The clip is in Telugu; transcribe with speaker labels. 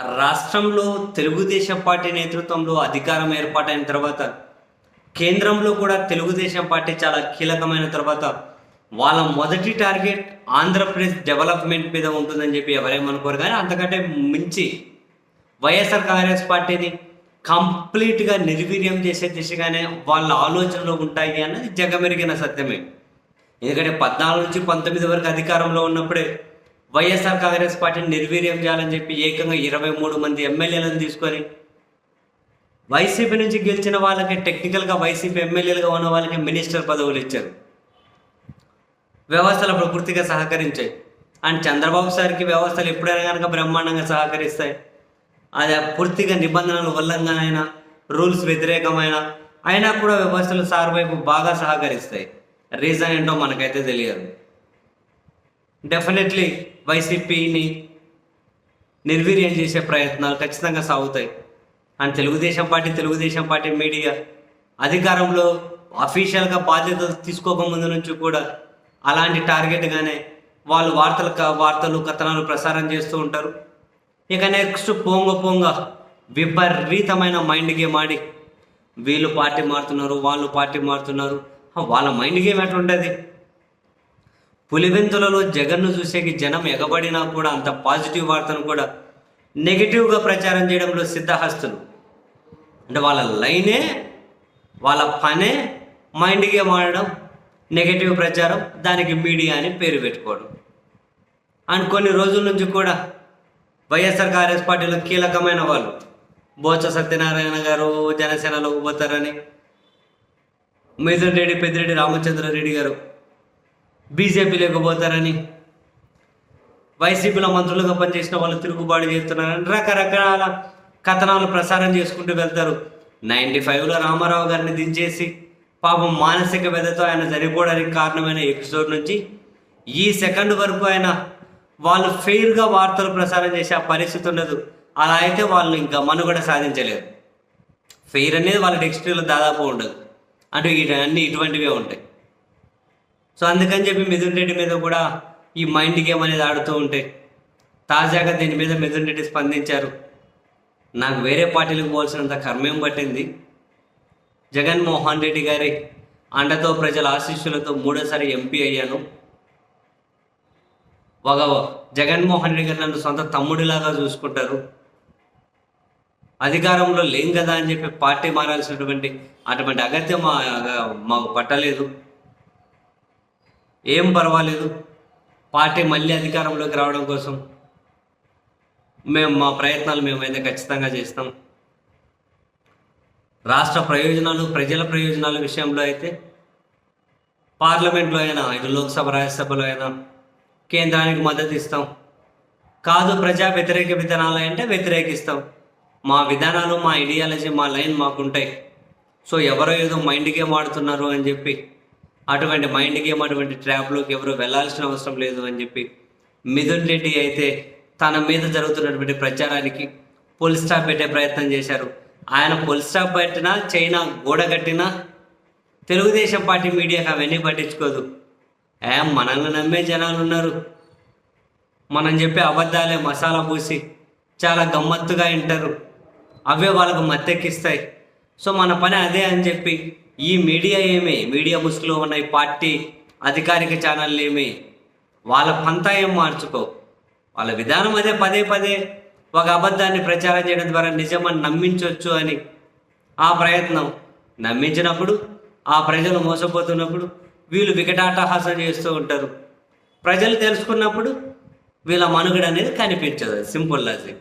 Speaker 1: రాష్ట్రంలో తెలుగుదేశం పార్టీ నేతృత్వంలో అధికారం ఏర్పాటైన తర్వాత కేంద్రంలో కూడా తెలుగుదేశం పార్టీ చాలా కీలకమైన తర్వాత వాళ్ళ మొదటి టార్గెట్ ఆంధ్రప్రదేశ్ డెవలప్మెంట్ మీద ఉంటుందని చెప్పి ఎవరేమనుకోరు కానీ అంతకంటే మించి వైఎస్ఆర్ కాంగ్రెస్ పార్టీని కంప్లీట్గా నిర్వీర్యం చేసే దిశగానే వాళ్ళ ఆలోచనలు ఉంటాయి అన్నది జగమెరిగిన సత్యమే. ఎందుకంటే పద్నాలుగు నుంచి పంతొమ్మిది వరకు అధికారంలో ఉన్నప్పుడే వైఎస్ఆర్ కాంగ్రెస్ పార్టీని నిర్వీర్యం చేయాలని చెప్పి ఏకంగా ఇరవై మూడు మంది ఎమ్మెల్యేలను తీసుకొని వైసీపీ నుంచి గెలిచిన వాళ్ళకి టెక్నికల్గా వైసీపీ ఎమ్మెల్యేలుగా ఉన్న వాళ్ళకి మినిస్టర్ పదవులు ఇచ్చారు. వ్యవస్థలు అప్పుడు పూర్తిగా సహకరించాయి. అండ్ చంద్రబాబు సార్కి వ్యవస్థలు ఎప్పుడైనా కనుక బ్రహ్మాండంగా సహకరిస్తాయి. అది పూర్తిగా నిబంధనలు ఉల్లంఘన రూల్స్ వ్యతిరేకమైన అయినా కూడా వ్యవస్థలు సార్ వైపు బాగా సహకరిస్తాయి. రీజన్ ఏంటో మనకైతే తెలియదు. డెఫినెట్లీ వైసీపీని నిర్వీర్యం చేసే ప్రయత్నాలు ఖచ్చితంగా సాగుతాయి. And Telugu Desam party Telugu Desam party media అధికారంలో అఫీషియల్గా బాధ్యత తీసుకోక ముందు నుంచి కూడా అలాంటి టార్గెట్గానే వాళ్ళు వార్తలు క- వార్తలు కథనాలు ప్రసారం చేస్తూ ఉంటారు. ఇక నెక్స్ట్ పొంగ పొంగ విపరీతమైన మైండ్ గేమ్ ఆడి వీళ్ళు పార్టీ మారుతున్నారు వాళ్ళు పార్టీ మారుతున్నారు. వాళ్ళ మైండ్ గేమ్ ఎట్లుంటుంది? పులివెందులలో జగన్ను చూసేకి జనం ఎగబడినా కూడా అంత పాజిటివ్ వార్తను కూడా నెగిటివ్గా ప్రచారం చేయడంలో సిద్ధహస్తులు. అంటే వాళ్ళ లైనే వాళ్ళ పనే మైండ్ గేమ్ ఆడడం నెగిటివ్ ప్రచారం దానికి మీడియా అని పేరు పెట్టుకోవడం. అండ్ కొన్ని రోజుల నుంచి కూడా వైఎస్ఆర్ కాంగ్రెస్ పార్టీలో కీలకమైన వాళ్ళు బోత్స సత్యనారాయణ గారు జనసేనలో పోతారని మిథున్ రెడ్డి పెద్దిరెడ్డి రామచంద్రారెడ్డి గారు బీజేపీలోకి పోతారని వైసీపీలో మంత్రులుగా పనిచేసిన వాళ్ళు తిరుగుబాటు చేస్తున్నారని రకరకాల కథనాలు ప్రసారం చేసుకుంటూ వెళ్తారు. నైంటీ ఫైవ్లో రామారావు గారిని దించేసి పాపం మానసిక వ్యధతో ఆయన చనిపోవడానికి కారణమైన ఎపిసోడ్ నుంచి ఈ సెకండ్ వరకు ఆయన వాళ్ళు ఫెయిర్గా వార్తలు ప్రసారం చేసే ఆ పరిస్థితి ఉండదు. అలా అయితే వాళ్ళు ఇంకా మనుగడ సాధించలేరు. ఫెయిర్ అనేది వాళ్ళ డెక్స్ట్రీలో దాదాపు ఉండదు. అంటే అన్నీ ఇటువంటివే ఉంటాయి. సో అందుకని చెప్పి మిథున్ రెడ్డి మీద కూడా ఈ మైండ్ గేమ్ అనేది ఆడుతూ ఉంటాయి తాజాగా దీని మీద మిథున్ రెడ్డి స్పందించారు. నాకు వేరే పార్టీలకు పోవాల్సినంత కర్మేం పట్టింది? జగన్మోహన్ రెడ్డి గారి అండతో ప్రజల ఆశీస్సులతో మూడోసారి ఎంపీ అయ్యాను. ఒక జగన్మోహన్ రెడ్డి గారు నన్ను సొంత తమ్ముడిలాగా చూసుకుంటారు. అధికారంలో లేం కదా అని చెప్పి పార్టీ మారాల్సినటువంటి అటువంటి అగత్యం మా మాకు పట్టలేదు. ఏం పర్వాలేదు. పార్టీ మళ్ళీ అధికారంలోకి రావడం కోసం మేము మా ప్రయత్నాలు మేమైతే ఖచ్చితంగా చేస్తాం. రాష్ట్ర ప్రయోజనాలు ప్రజల ప్రయోజనాల విషయంలో అయితే పార్లమెంట్లో అయినా ఇటు లోక్సభ రాజ్యసభలో అయినా కేంద్రానికి మద్దతు ఇస్తాం. కాదు ప్రజా వ్యతిరేక విధానాలు అంటే వ్యతిరేకిస్తాం. మా విధానాలు మా ఐడియాలజీ మా లైన్ మాకుంటాయి. సో ఎవరో ఏదో మైండ్ గేమ్ ఆడుతున్నారు అని చెప్పి అటువంటి మైండ్ గేమ్ అటువంటి ట్రాప్లోకి ఎవరు వెళ్ళాల్సిన అవసరం లేదు అని చెప్పి మిథున్ రెడ్డి అయితే తన మీద జరుగుతున్నటువంటి ప్రచారానికి పోలీస్ స్టాప్ పెట్టే ప్రయత్నం చేశారు. ఆయన పోలీస్ స్టాప్ పెట్టినా చైనా గోడ కట్టినా తెలుగుదేశం పార్టీ మీడియాకి అవన్నీ పట్టించుకోదు. ఏ మనల్ని నమ్మే జనాలు ఉన్నారు. మనం చెప్పే అబద్ధాలే మసాలా పూసి చాలా గమ్మత్తుగా వింటారు అవే వాళ్ళకు మత్తెక్కిస్తాయి. సో మన పని అదే అని చెప్పి ఈ మీడియా ఏమి? మీడియా ముసుగులో ఉన్న ఈ పార్టీ అధికారిక ఛానళ్ళు ఏమి? వాళ్ళ పంతా ఏం మార్చుకో? వాళ్ళ విధానం అదే పదే పదే ఒక అబద్ధాన్ని ప్రచారం చేయడం ద్వారా నిజమని నమ్మించవచ్చు అని. ఆ ప్రయత్నం నమ్మించినప్పుడు ఆ ప్రజలు మోసపోతున్నప్పుడు వీళ్ళు వికటాటహాసం చేస్తూ ఉంటారు. ప్రజలు తెలుసుకున్నప్పుడు వీళ్ళ మనుగడ అనేది కనిపించదు. Simple logic